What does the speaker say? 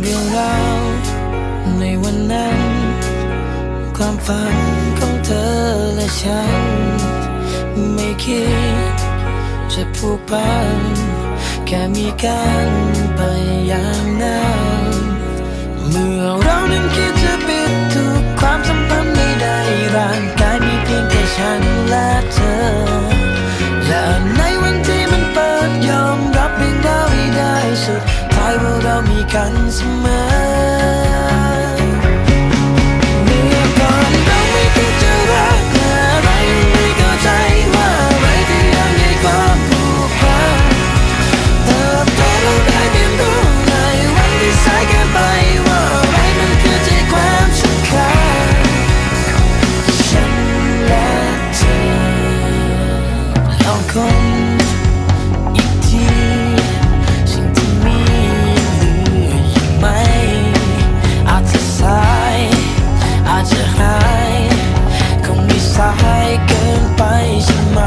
เรื่องราวในวันนั้น ความฝันของเธอและฉัน ไม่คิดจะผูกพัน แค่มีกันไปอย่างนั้น เมื่อก่อนเราไม่คิจะรักอะไรไม่เข้ใจว่าอะไรที่ยังใหญ่กว่าผูกพันเติบโตเราได้เรียนรู้ในวันที่สายเกินไปว่าอะไรมันคือใจความสำคัญฉันและเธอเราคง เกินไปใช่ไหม